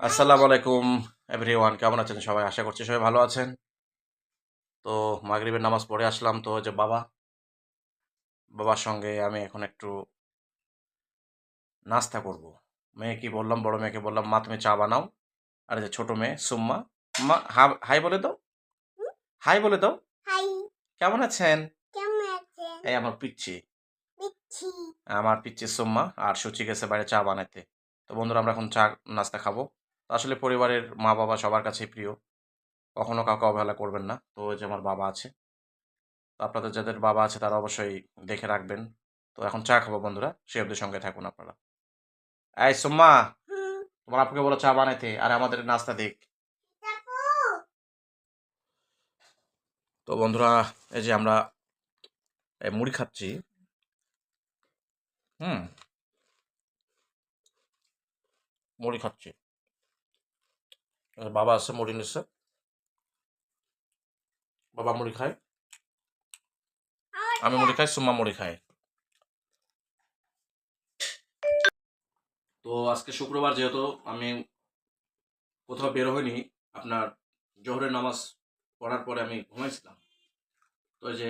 আসসালামু আলাইকুম এভরিওয়ান কেমন আছেন সবাই? আশা করছি সবাই ভালো আছেন। তো মাগরিবের নামাজ পড়ে আসলাম তো যে বাবা বাবার সঙ্গে আমি এখন একটু নাস্তা করব। মেয়ে কি বললাম বড় মেয়েকে বললাম মা তুমি চা বানাও। আর যে ছোট মেয়ে সুম্মা মা হাই বলে দাও। হাই বলে দাও। হাই। কেমন আছেন? এই আমার পিচ্ছি। আমার পিচ্ছি সুম্মা আর সুচি গেছে বাইরে চা বানাইতে। তো বন্ধুরা আমরা এখন চা নাস্তা খাব। আসলে পরিবারের মা বাবা সবার কাছেই প্রিয়। কখনো কাউকে অবহেলা করবেন না। তো যে আমার বাবা আছে। তো আপনাদের যাদের বাবা আছে তারা অবশ্যই দেখে রাখবেন। তো এখন চা খাব বন্ধুরা। সে অব্দি সঙ্গে থাকুন আপনারা। এই সুম্মা, তোমার আপুকে বলো চা বানাইতে। আর আমাদের নাস্তা দিক তো বন্ধুরা, এই যে আমরা মুড়ি খাচ্ছি। হুম। মুড়ি খাচ্ছি। বাবা আছে মুড়ি নিচ্ছে বাবা মুড়ি খায়। আমি মুড়ি খাই সুম্মা মুড়ি খায়। তো আজকে শুক্রবার যেহেতু আমি কোথাও বের হইনি আপনার জোহরের নামাজ পড়ার পরে আমি ঘুমাইছিলাম। তো যে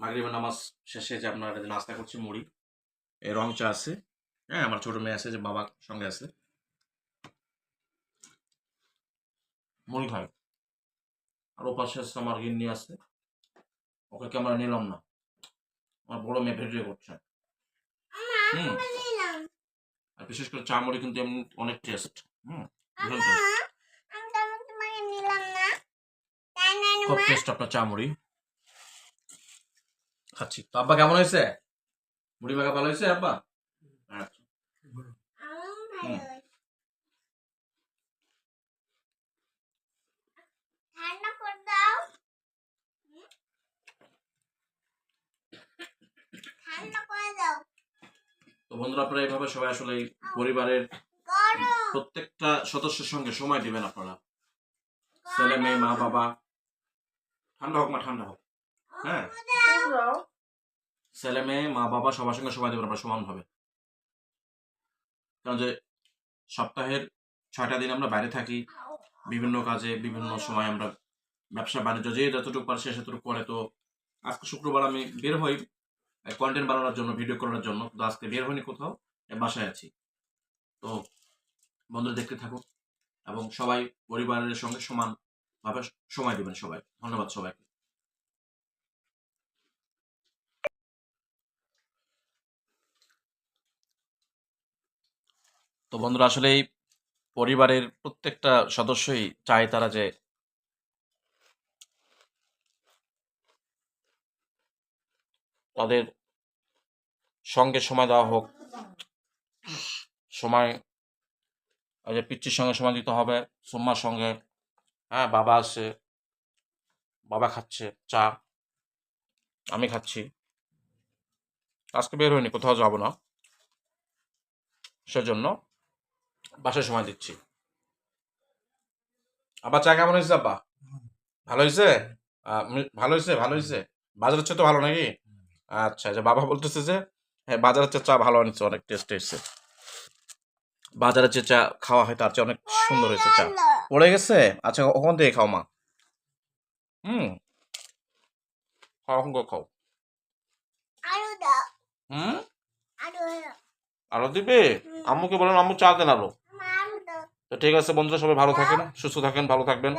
মাগরিবের নামাজ শেষে যে আপনার নাস্তা করছি মুড়ি এই রং চা আছে। হ্যাঁ আমার ছোট মেয়ে আছে যে বাবার সঙ্গে আছে। খাই আর ও পাশে আছে আমার গিন্নি আছে। ওকে ক্যামেরা নিলাম না। আমার বড় মেয়ে ভিডিও করছে হুম। আর বিশেষ করে চা মুড়ি কিন্তু এমনি অনেক টেস্ট হুম খুব টেস্ট আপনার চা মুড়ি খাচ্ছি। তো আব্বা কেমন হয়েছে? মুড়ি মাখা ভালো হয়েছে আব্বা আচ্ছা আমার ভালো হুম। হয়েছে। ঠান্ডা করে দাও হুম? ঠান্ডা করে দাও তো বন্ধুরা, আপনারা এইভাবে সবাই আসলে পরিবারের প্রত্যেকটা সদস্যের সঙ্গে সময় দিবেন আপনারা। ছেলে, মেয়ে, মা, বাবা। ঠান্ডা হোক, মা, ঠান্ডা হোক। হ্যাঁ? ছেলে, মেয়ে, মা, বাবা সবার সঙ্গে সময় দেবেন আমরা সমানভাবে কারণ যে সপ্তাহের ছয়টা দিন আমরা বাইরে থাকি, বিভিন্ন কাজে, বিভিন্ন সময় আমরা ব্যবসা, বাণিজ্য, যে যতটুকু পারে, সে সেতটুকু করে। তো আজকে শুক্রবার আমি বের হই কন্টেন্ট বানানোর জন্য ভিডিও করার জন্য। তো আজকে বের হইনি কোথাও বাসায় আছি। তো বন্ধুরা দেখতে থাকুন এবং সবাই পরিবারের সঙ্গে সমানভাবে সময় দিবেন সবাই। ধন্যবাদ সবাইকে। তো বন্ধুরা আসলে পরিবারের প্রত্যেকটা সদস্যই চায় তারা যে তাদের সঙ্গে সময় দেওয়া হোক। সময় যে পিচ্ছির সঙ্গে সময় দিতে হবে সোম্মার সঙ্গে। হ্যাঁ বাবা আছে বাবা খাচ্ছে, চা, আমি খাচ্ছি। আজকে বের হয়নি, কোথাও যাব না। সেজন্য বাসায় সময় দিচ্ছি। আবার চা কেমন হয়েছে আব্বা? ভালো হয়েছে? ভালো হয়েছে? ভালো হয়েছে? বাজারের চেয়ে তো ভালো নাকি? আচ্ছা যে বাবা বলতেছে যে হ্যাঁ বাজারের চা ভালো আনিছে, অনেক টেস্ট এসেছে বাজারের যে চা খাওয়া হয়, তার চেয়ে অনেক সুন্দর হয়েছে চা। পড়ে গেছে? আচ্ছা ওখান থেকে খাও মা। হুম। খাও খাও। হুম? আরও দিবে? আম্মুকে বলেন আম্মু চা দেন আরও। তো ঠিক আছে বন্ধুরা, সবাই ভালো থাকেন, সুস্থ থাকেন, ভালো থাকবেন।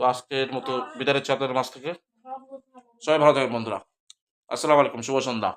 তো আজকের মতো বিদায়ের চাঁদের মাছ থেকে। সবাই ভালো থাকবেন বন্ধুরা। আসসালামু আলাইকুম শুভ সন্ধ্যা